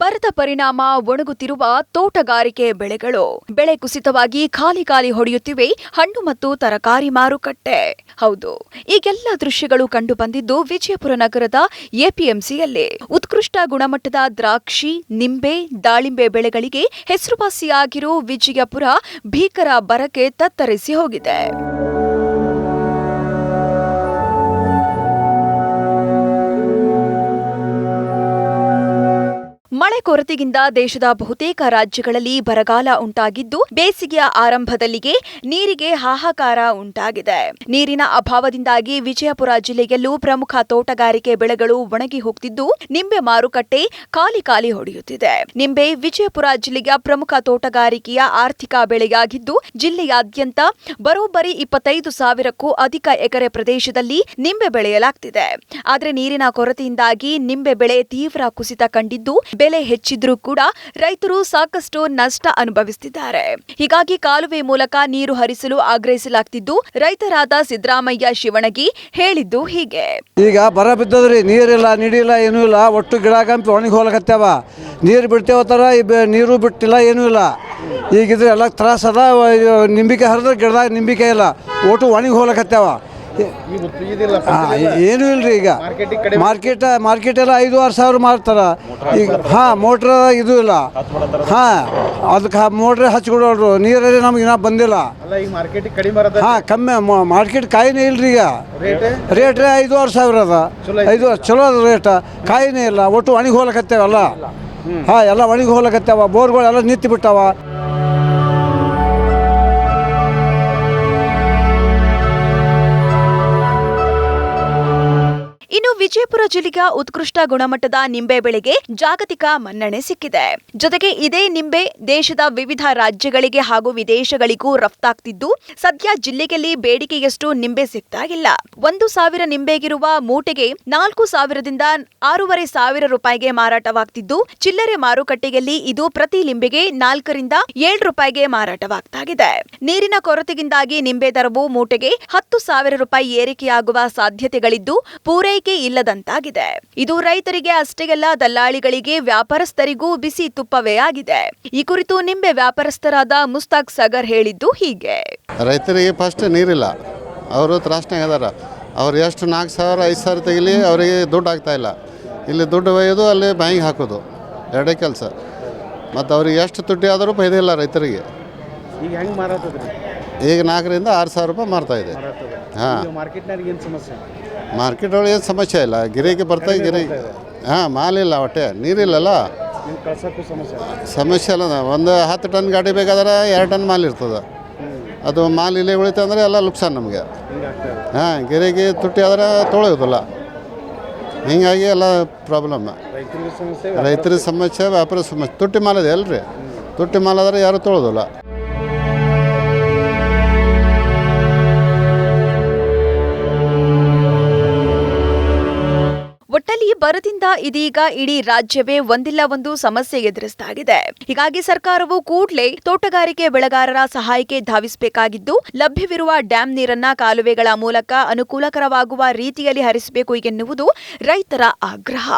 ಬರದ ಪರಿಣಾಮ ಒಣಗುತ್ತಿರುವ ತೋಟಗಾರಿಕೆ ಬೆಳೆಗಳು. ಬೆಳೆ ಕುಸಿತವಾಗಿ ಖಾಲಿ ಖಾಲಿ ಹೊಡೆಯುತ್ತಿವೆ. ಹಣ್ಣು ಮತ್ತು ತರಕಾರಿ ಮಾರುಕಟ್ಟೆ. ಹೌದು, ಈಗೆಲ್ಲ ದೃಶ್ಯಗಳು ಕಂಡು ಬಂದಿದ್ದು ವಿಜಯಪುರ ನಗರದ ಎಪಿಎಂಸಿಯಲ್ಲಿ. ಉತ್ಕೃಷ್ಟ ಗುಣಮಟ್ಟದ ದ್ರಾಕ್ಷಿ, ನಿಂಬೆ, ದಾಳಿಂಬೆ ಬೆಳೆಗಳಿಗೆ ಹೆಸರುವಾಸಿಯಾಗಿರೋ ವಿಜಯಪುರ ಭೀಕರ ಬರಕ್ಕೆ ತತ್ತರಿಸಿ ಹೋಗಿದೆ. ಮಳೆ ಕೊರತೆಯಿಂದ ದೇಶದ ಬಹುತೇಕ ರಾಜ್ಯಗಳಲ್ಲಿ ಬರಗಾಲ ಉಂಟಾಗಿದ್ದು, ಬೇಸಿಗೆಯ ಆರಂಭದಲ್ಲಿಗೆ ನೀರಿಗೆ ಹಾಹಾಕಾರ ಉಂಟಾಗಿದೆ. ನೀರಿನ ಅಭಾವದಿಂದಾಗಿ ವಿಜಯಪುರ ಜಿಲ್ಲೆಯಲ್ಲೂ ಪ್ರಮುಖ ತೋಟಗಾರಿಕೆ ಬೆಳೆಗಳು ಒಣಗಿ ಹೋಗ್ತಿದ್ದು, ನಿಂಬೆ ಮಾರುಕಟ್ಟೆ ಖಾಲಿ ಖಾಲಿ ಹೊಡೆಯುತ್ತಿದೆ. ನಿಂಬೆ ವಿಜಯಪುರ ಜಿಲ್ಲೆಯ ಪ್ರಮುಖ ತೋಟಗಾರಿಕೆಯ ಆರ್ಥಿಕ ಬೆಳೆಯಾಗಿದ್ದು, ಜಿಲ್ಲೆಯಾದ್ಯಂತ ಬರೋಬ್ಬರಿ ಇಪ್ಪತ್ತೈದು ಸಾವಿರಕ್ಕೂ ಅಧಿಕ ಎಕರೆ ಪ್ರದೇಶದಲ್ಲಿ ನಿಂಬೆ ಬೆಳೆಯಲಾಗ್ತಿದೆ. ಆದರೆ ನೀರಿನ ಕೊರತೆಯಿಂದಾಗಿ ನಿಂಬೆ ಬೆಳೆ ತೀವ್ರ ಕುಸಿತ ಕಂಡಿದ್ದು, ಬೆಲೆ ಹೆಚ್ಚಿದ್ರೂ ಕೂಡ ರೈತರು ಸಾಕಷ್ಟು ನಷ್ಟ ಅನುಭವಿಸುತ್ತಿದ್ದಾರೆ ಹೀಗಾಗಿ ಕಾಲುವೆ ಮೂಲಕ ನೀರು ಹರಿಸಲು ಆಗ್ರಹಿಸಲಾಗ್ತಿದ್ದು, ರೈತರಾದ ಸಿದ್ದರಾಮಯ್ಯ ಶಿವಣಗಿ ಹೇಳಿದ್ದು ಹೀಗೆ. ಈಗ ಬರ ಬಿದ್ದದ್ರಿ, ನೀರಿಲ್ಲ ನೀಡಿಲ್ಲ ಏನೂ ಇಲ್ಲ. ಒಟ್ಟು ಗಿಡ ಕಂಪಿ ಒಣಗಿ ಹೋಗ್ಲಕತ್ಯಾವ ನೀರು ಬಿಡ್ತೇವ ತರ ನೀರು ಬಿಟ್ಟಿಲ್ಲ, ಏನೂ ಇಲ್ಲ. ಈಗಿದ್ರೆ ಎಲ್ಲ ತ್ರಾಸದ ನಿಂಬಿಕೆ ಹರಿದ್ರೆ ಗಿಡದಾಗ ನಿಂಬಿಕೆ ಇಲ್ಲ. ಒಟ್ಟು ಒಣಗಿ ಹೋಗ್ಲಕತ್ಯಾವ ಹಾಂ ಏನೂ ಇಲ್ರಿ ಈಗ. ಮಾರ್ಕೆಟ್ ಮಾರ್ಕೆಟ್ ಎಲ್ಲ ಐದು ಆರು ಸಾವಿರ ಮಾರ್ತಾರ. ಈಗ ಹಾಂ ಮೋಟ್ರ ಇದು ಇಲ್ಲ. ಹಾಂ ಅದಕ್ಕೆ ಮೋಟ್ರ್ ಹಚ್ಕೊಡೋರು ನೀರಲ್ಲಿ ನಮ್ಗೆ ಇನ್ನೂ ಬಂದಿಲ್ಲ. ಹಾಂ ಕಮ್ಮಿ ಮಾರ್ಕೆಟ್ ಕಾಯಿನೇ ಇಲ್ರಿ ಈಗ. ರೇಟ್ ಐದು ಆರು ಸಾವಿರ ಅದ. ಐದು ಚಲೋ ಅದ ರೇಟ್ ಕಾಯಿನೇ ಇಲ್ಲ. ಒಟ್ಟು ಒಣಗಿ ಹೋಗ್ಲಕತ್ತೇವಲ್ಲ? ಹಾಂ ಎಲ್ಲ ಒಣಗಿ ಹೋಗ್ಲಕತ್ತೇವ. ಬೋರ್ಗಳು ಎಲ್ಲ ನಿಂತು ಬಿಟ್ಟಾವ. ಇನ್ನು ವಿಜಯಪುರ ಜಿಲ್ಲೆಯ ಉತ್ಕೃಷ್ಟ ಗುಣಮಟ್ಟದ ನಿಂಬೆ ಬೆಳೆಗೆ ಜಾಗತಿಕ ಮನ್ನಣೆ ಸಿಕ್ಕಿದೆ. ಜೊತೆಗೆ ಇದೇ ನಿಂಬೆ ದೇಶದ ವಿವಿಧ ರಾಜ್ಯಗಳಿಗೆ ಹಾಗೂ ವಿದೇಶಗಳಿಗೂ ರಫ್ತಾಗ್ತಿದ್ದು, ಸದ್ಯ ಜಿಲ್ಲೆಯಲ್ಲಿ ಬೇಡಿಕೆಯಷ್ಟು ನಿಂಬೆ ಸಿಗ್ತಾ ಇಲ್ಲ. ಒಂದು ಸಾವಿರ ನಿಂಬೆಗಿರುವ ಮೂಟೆಗೆ ನಾಲ್ಕು ಸಾವಿರದಿಂದ ಆರೂವರೆ ಸಾವಿರ ರೂಪಾಯಿಗೆ ಮಾರಾಟವಾಗ್ತಿದ್ದು, ಚಿಲ್ಲರೆ ಮಾರುಕಟ್ಟೆಯಲ್ಲಿ ಇದು ಪ್ರತಿ ನಿಂಬೆಗೆ ನಾಲ್ಕರಿಂದ ಏಳು ರೂಪಾಯಿಗೆ ಮಾರಾಟವಾಗ್ತಾಗಿದೆ. ನೀರಿನ ಕೊರತೆಯಿಂದಾಗಿ ನಿಂಬೆ ದರವು ಮೂಟೆಗೆ ಹತ್ತು ಸಾವಿರ ರೂಪಾಯಿ ಏರಿಕೆಯಾಗುವ ಸಾಧ್ಯತೆಗಳಿದ್ದು, ಪೂರೈಕೆ ಇಲ್ಲದಂತಾಗಿದೆ. ಇದು ರೈತರಿಗೆ ಅಷ್ಟೇಗೆಲ್ಲ ದಲ್ಲಾಳಿಗಳಿಗೆ ವ್ಯಾಪಾರಸ್ಥರಿಗೂ ಬಿಸಿ ತುಪ್ಪವೇ ಆಗಿದೆ. ಈ ಕುರಿತು ನಿಂಬೆ ವ್ಯಾಪಾರಸ್ಥರಾದ ಮುಸ್ತಾಕ್ ಸಾಗರ್ ಹೇಳಿದ್ದು ಹೀಗೆ. ರೈತರಿಗೆ ಫಸ್ಟ್ ನೀರಿಲ್ಲ. ಅವರು ತ್ರಾಸ್ನಾಗದಾರ ಅವ್ರು ಎಷ್ಟು ನಾಲ್ಕು ಸಾವಿರ ಐದು ಸಾವಿರ ತೆಗಿಲಿ ಅವರಿಗೆ ದುಡ್ಡು ಇಲ್ಲ. ಇಲ್ಲಿ ದುಡ್ಡು ಒಯ್ಯೋದು ಅಲ್ಲಿ ಬ್ಯಾಂಕ್ ಹಾಕೋದು. ಎರಡೇ ಕೆಲಸ. ಮತ್ತು ಅವ್ರಿಗೆ ಎಷ್ಟು ತುಟ್ಟಿ ಆದರೂ ಫೈದೆ ಇಲ್ಲ ರೈತರಿಗೆ. ಈಗ ಹೆಂಗೆ ಮಾರಾಟದ್ರಿ ಈಗ ನಾಲ್ಕರಿಂದ ಆರು ಸಾವಿರ ರೂಪಾಯಿ ಮಾರ್ತಾಯಿದೆ ಹಾಂ. ಈಗ ಮಾರ್ಕೆಟ್ನಾಗ ಏನು ಸಮಸ್ಯೆ? ಮಾರ್ಕೆಟ್ ಒಳಗೆ ಏನು ಸಮಸ್ಯೆ ಇಲ್ಲ. ಗಿರಾಕಿ ಬರ್ತಾ ಗಿರಾಕಿ ಹಾಂ ಮಾಲಿಲ್ಲ ಒಟ್ಟೆ ನೀರಿಲ್ಲಲ್ಲ? ಸಮಸ್ಯೆ ಸಮಸ್ಯೆ ಅಲ್ಲ ಒಂದು ಹತ್ತು ಟನ್ ಗಾಡಿ ಬೇಕಾದ್ರೆ ಎರಡು ಟನ್ ಮಾಲ್ ಇರ್ತದೆ. ಅದು ಮಾಲ್ ಇಲ್ಲೇ ಉಳಿತು ಅಂದರೆ ಎಲ್ಲ ಲುಕ್ಸಾನ್ ನಮಗೆ. ಹಾಂ ಗಿರಿಗೆ ತುಟ್ಟಿ ಆದ್ರೆ ತೊಳೆಯೋದಿಲ್ಲ. ಹೀಗಾಗಿ ಎಲ್ಲ ಪ್ರಾಬ್ಲಮ್. ರೈತರ ಸಮಸ್ಯೆ ವ್ಯಾಪಾರ ಸಮಸ್ಯೆ ತುಟ್ಟಿ ಮಾಲ್ ಇದೆ ಅಲ್ರಿ. ತುಟ್ಟಿ ಮಾಲ್ ಆದ್ರೆ ಯಾರು ತೊಳೋದಿಲ್ಲ. ಬರದಿಂದ ಇದೀಗ ಇಡೀ ರಾಜ್ಯವೇ ಒಂದಿಲ್ಲ ಒಂದು ಸಮಸ್ಯೆ ಎದುರಿಸ್ತಾಗಿದೆ ಹೀಗಾಗಿ ಸರ್ಕಾರವು ಕೂಡಲೇ ತೋಟಗಾರಿಕೆ ಬೆಳೆಗಾರರ ಸಹಾಯಕ್ಕೆ ಧಾವಿಸಬೇಕಾಗಿದ್ದು, ಲಭ್ಯವಿರುವ ಡ್ಯಾಂ ನೀರನ್ನ ಕಾಲುವೆಗಳ ಮೂಲಕ ಅನುಕೂಲಕರವಾಗುವ ರೀತಿಯಲ್ಲಿ ಹರಿಸಬೇಕು ಎನ್ನುವುದು ರೈತರ ಆಗ್ರಹ.